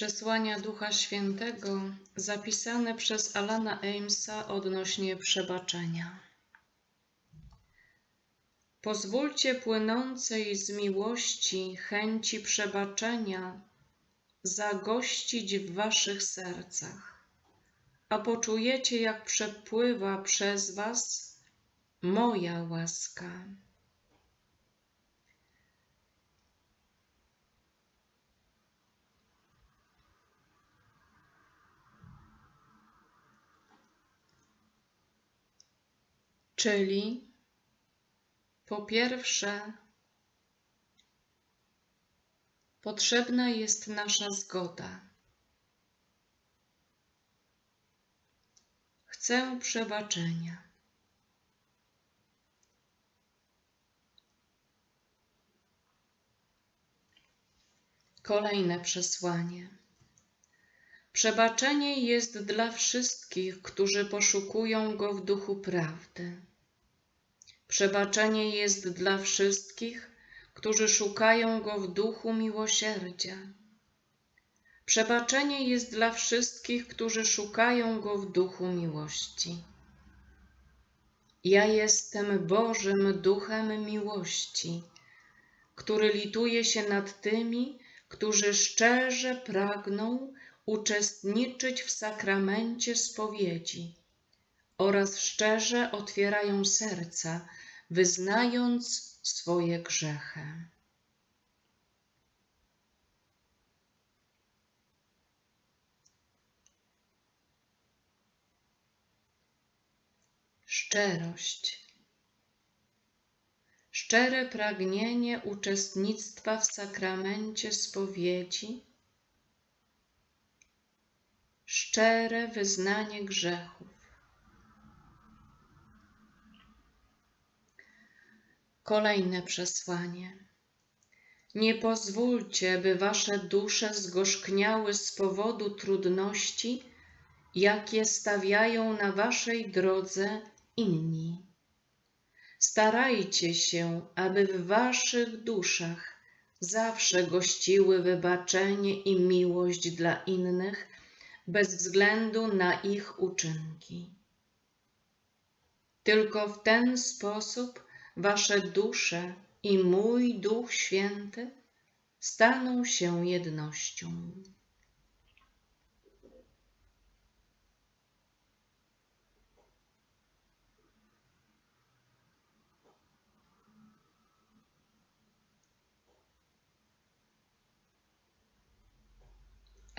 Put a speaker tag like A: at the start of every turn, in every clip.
A: Przesłania Ducha Świętego zapisane przez Alana Amesa odnośnie przebaczenia. Pozwólcie płynącej z miłości chęci przebaczenia zagościć w waszych sercach, a poczujecie, jak przepływa przez was moja łaska. Czyli po pierwsze, potrzebna jest nasza zgoda. Chcę przebaczenia. Kolejne przesłanie. Przebaczenie jest dla wszystkich, którzy poszukują go w duchu prawdy. Przebaczenie jest dla wszystkich, którzy szukają go w duchu miłosierdzia. Przebaczenie jest dla wszystkich, którzy szukają go w duchu miłości. Ja jestem Bożym Duchem Miłości, który lituje się nad tymi, którzy szczerze pragną uczestniczyć w sakramencie spowiedzi oraz szczerze otwierają serca, wyznając swoje grzechy. Szczerość. Szczere pragnienie uczestnictwa w sakramencie spowiedzi, szczere wyznanie grzechów. Kolejne przesłanie. Nie pozwólcie, by wasze dusze zgorzkniały z powodu trudności, jakie stawiają na waszej drodze inni. Starajcie się, aby w waszych duszach zawsze gościły wybaczenie i miłość dla innych, bez względu na ich uczynki. Tylko w ten sposób wasze dusze i mój Duch Święty staną się jednością.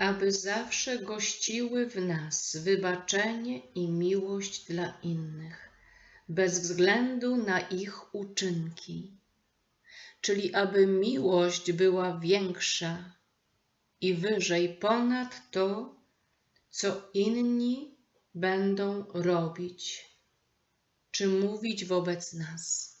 A: aby zawsze gościły w nas wybaczenie i miłość dla innych, bez względu na ich uczynki, czyli aby miłość była większa i wyżej ponad to, co inni będą robić czy mówić wobec nas.